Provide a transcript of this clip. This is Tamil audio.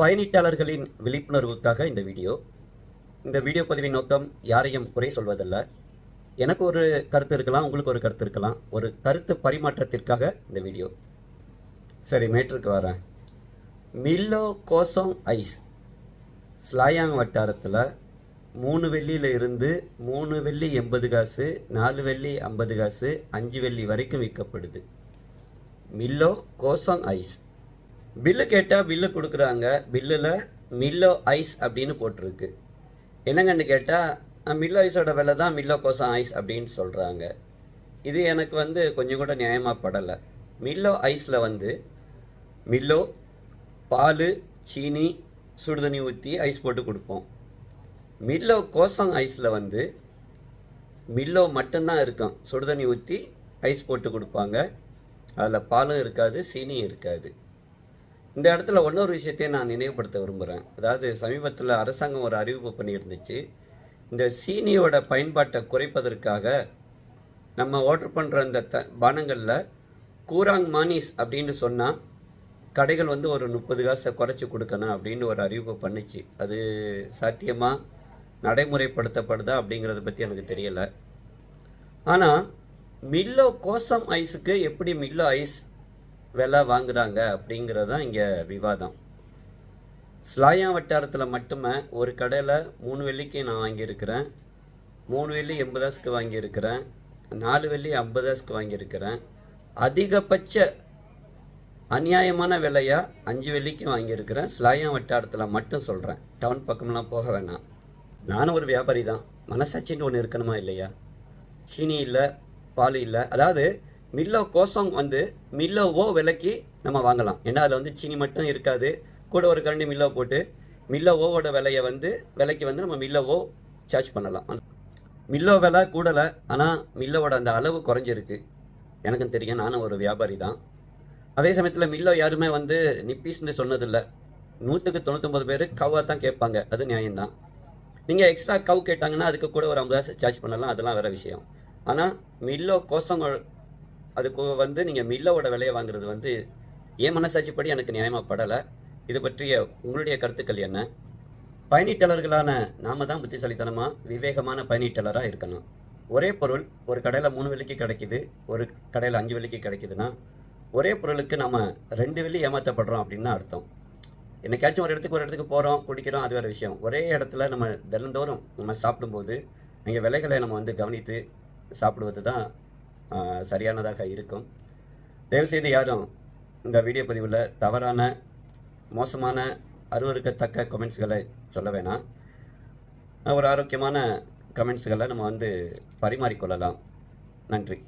பயணிட்டாளர்களின் விழிப்புணர்வுக்காக இந்த வீடியோ. இந்த வீடியோ பதிவின் நோக்கம் யாரையும் குறை சொல்வதல்ல. எனக்கு ஒரு கருத்து இருக்கலாம் உங்களுக்கு ஒரு கருத்து இருக்கலாம். ஒரு கருத்து பரிமாற்றத்திற்காக இந்த வீடியோ. சரி மேட்ருக்கு வரேன். மில்லோ கோசோங் ஐஸ். ஸ்லாயாங் வட்டாரத்தில் மூணு வெள்ளியில் இருந்து மூணு வெள்ளி எண்பது காசு நாலு வெள்ளி ஐம்பது காசு அஞ்சு வெள்ளி வரைக்கும் விற்கப்படுது. மில்லோ கோசாங் ஐஸ். பில்லு கேட்டால் பில்லு கொடுக்குறாங்க. பில்லில் மில்லோ ஐஸ் அப்படின்னு போட்டிருக்கு. என்னங்கன்னு கேட்டால் மில்லோ ஐஸோட விலை தான் மில்லோ கோசம் ஐஸ் அப்படின்னு சொல்கிறாங்க இது எனக்கு வந்து கொஞ்சம் கூட நியாயமாக படலை. மில்லோ ஐஸில் வந்து மில்லோ பால் சீனி சுடுதண்ணி ஊற்றி ஐஸ் போட்டு கொடுப்போம். மில்லோ கோசம் ஐஸில் வந்து மில்லோ மட்டும்தான் இருக்கும். சுடுதண்ணி ஊற்றி ஐஸ் போட்டு கொடுப்பாங்க. அதில் பாலும் இருக்காது சீனியும் இருக்காது. இந்த இடத்துல இன்னொரு விஷயத்தையும் நான் நினைவுபடுத்த விரும்புகிறேன் அதாவது சமீபத்தில் அரசாங்கம் ஒரு அறிவிப்பு பண்ணியிருந்துச்சு. இந்த சீனியோட பயன்பாட்டை குறைப்பதற்காக நம்ம ஆர்டர் பண்ணுற இந்த த பானங்களில் கூராங் மானிஸ் அப்படின்னு சொன்னால் கடைகள் வந்து ஒரு முப்பது காசை குறைச்சி கொடுக்கணும் அப்படின்னு ஒரு அறிவிப்பு பண்ணுச்சு. அது சாத்தியமாக நடைமுறைப்படுத்தப்படுதா? அப்படிங்கிறத பற்றி எனக்கு தெரியலை. ஆனால் மில்லோ கோசம் ஐஸுக்கு எப்படி மில்லோ ஐஸ் விலை வாங்குறாங்க அப்படிங்கிறது தான் இங்கே விவாதம். ஸ்லாயா வட்டாரத்தில் மட்டுமே ஒரு கடையில் மூணு வெள்ளிக்கு நான் வாங்கியிருக்கிறேன். மூணு வெள்ளி எண்பதாஸ்க்கு வாங்கியிருக்கிறேன். நாலு வெள்ளி ஐம்பதாஸ்க்கு வாங்கியிருக்கிறேன். அதிகபட்ச அநியாயமான விலையாக அஞ்சு வெள்ளிக்கு வாங்கியிருக்கிறேன். ஸ்லாயா வட்டாரத்தில் மட்டும் சொல்கிறேன் டவுன் பக்கம்லாம் போக வேணாம். நானும் ஒரு வியாபாரி தான். மனசாட்சின்னு ஒன்று இருக்கணுமா இல்லையா? சீனி இல்லை பால் இல்லை. அதாவது மில்லோ கோசம் வந்து மில்லோவோ விலைக்கு நம்ம வாங்கலாம். ஏன்னா அதில் வந்து சீனி மட்டும் இருக்காது. கூட ஒரு கரண்டி மில்லோ போட்டு மில்லோவோவோட விலையை வந்து விலைக்கு வந்து நம்ம மில்லோவோ சார்ஜ் பண்ணலாம். மில்லோ விலை கூடலை ஆனால் மில்லோவோட அந்த அளவு குறைஞ்சிருக்கு. எனக்கும் தெரியும் நானும் ஒரு வியாபாரி தான். அதே சமயத்தில் மில்லோ யாருமே வந்து நிப்பீஸ்னு சொன்னதில்லை. நூற்றுக்கு தொண்ணூத்தொம்பது பேர் கவ்வாக தான் கேட்பாங்க. அது நியாயம்தான். நீங்கள் எக்ஸ்ட்ரா கவ் கேட்டாங்கன்னா அதுக்கு கூட ஒரு ஐம்பது சார்ஜ் பண்ணலாம். அதெல்லாம் வேறு விஷயம். ஆனால் மில்லோ கோசம் அதுக்கு வந்து நீங்கள் மில்லோட விலையை வாங்குறது வந்து என் மனசாட்சிப்படி எனக்கு நியாயமாக படலை இது பற்றிய உங்களுடைய கருத்துக்கள் என்ன? பயணிட்டாளர்களான நாம தான் புத்திசாலித்தனமாக விவேகமான பயணிட்டாளராக இருக்கணும். ஒரே பொருள் ஒரு கடையில் மூணு விலைக்கு கிடைக்குது ஒரு கடையில் அஞ்சு விலைக்கு கிடைக்குதுன்னா ஒரே பொருளுக்கு நம்ம ரெண்டு வெள்ளி ஏமாற்றப்படுறோம் அப்படின்னு தான் அர்த்தம். என்னைக்காச்சும் ஒரு இடத்துக்கு ஒரு இடத்துக்கு போகிறோம் குடிக்கிறோம் அது வேறு விஷயம். ஒரே இடத்துல நம்ம தினந்தோறும் நம்ம சாப்பிடும்போது அங்கே விலைகளை நம்ம வந்து கவனித்து சாப்பிடுவது தான் சரியானதாக இருக்கும். தயவுசெய்து யாரும் இந்த வீடியோ பதிவில் தவறான மோசமான அருவருக்கத்தக்க கமெண்ட்ஸ்களை சொல்ல வேணாம். ஒரு ஆரோக்கியமான கமெண்ட்ஸ்களை நம்ம வந்து பரிமாறிக்கொள்ளலாம். நன்றி.